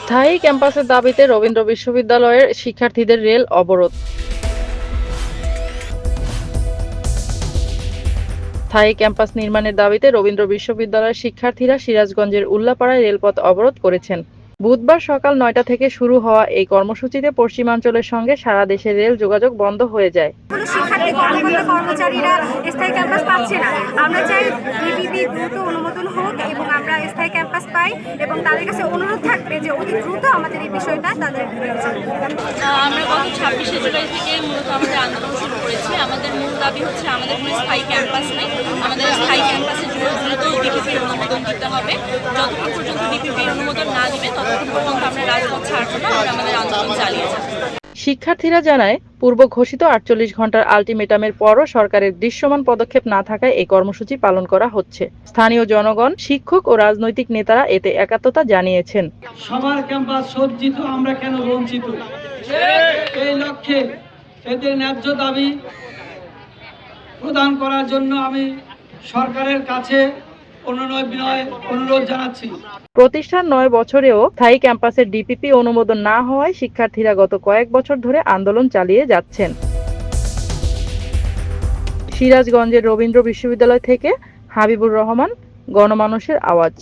স্থায়ী ক্যাম্পাসের দাবিতে রবীন্দ্র বিশ্ববিদ্যালয়ের শিক্ষার্থীদের রেল অবরোধ। স্থায়ী ক্যাম্পাস নির্মাণের দাবিতে রবীন্দ্র বিশ্ববিদ্যালয়ের শিক্ষার্থীরা সিরাজগঞ্জের উল্লাপাড়ায় রেলপথ অবরোধ করেছেন। বুধবার সকাল নয়টা থেকে শুরু হওয়া এই কর্মসূচিতে পশ্চিমাঞ্চলের সঙ্গে সারা দেশের রেল যোগাযোগ বন্ধ হয়ে যায়। কোনো শিক্ষার্থী কর্মকর্তা কর্মচারীরা স্থায়ী ক্যাম্পাস পাচ্ছে না। আমরা চাই দ্রুত অনুমোদন হোক এবং আমরা স্থায়ী ক্যাম্পাস পাই এবং তাদের কাছে অনুরোধ থাকবে যে অতি দ্রুত আমাদের এই বিষয়টা তাদের বিবেচনা করবেন। আহ, আমরা গত ছাব্বিশে জুলাই থেকে মূলত আমাদের আন্দোলন শুরু করেছি। আমাদের মূল দাবি হচ্ছে আমাদের কোনো স্থায়ী ক্যাম্পাস নেই। আমাদের স্থায়ী ক্যাম্পাসে দ্রুত অনুমোদন দিতে হবে। যতক্ষণ পর্যন্ত ডিপিপির অনুমোদন না দিবে ততক্ষণ পর্যন্ত আমরা রাজপথ ছাড়বো না আমরা আমাদের আন্দোলন চালিয়ে যাব। শিক্ষার্থীরা জানায় পূর্ব ঘোষিত আটচল্লিশ ঘণ্টার আলটিমেটামের পরও সরকারের দৃশ্যমান পদক্ষেপ না থাকায় এই কর্মসূচি পালন করা হচ্ছে। স্থানীয় জনগণ শিক্ষক ও রাজনৈতিক নেতারা এতে একাত্মতা জানিয়েছেন। সবার ক্যাম্পাস সজ্জিত আমরা কেন বঞ্চিত? এই লক্ষ্যে এদের ন্যায্য দাবি প্রদান করার জন্য আমি সরকারের কাছে প্রতিষ্ঠান নয় বছরেও স্থায়ী ক্যাম্পাসের ডিপিপি অনুমোদন না হওয়ায় শিক্ষার্থীরা গত কয়েক বছর ধরে আন্দোলন চালিয়ে যাচ্ছেন। সিরাজগঞ্জের রবীন্দ্র বিশ্ববিদ্যালয় থেকে হাবিবুর রহমান, গণমানুষের আওয়াজ।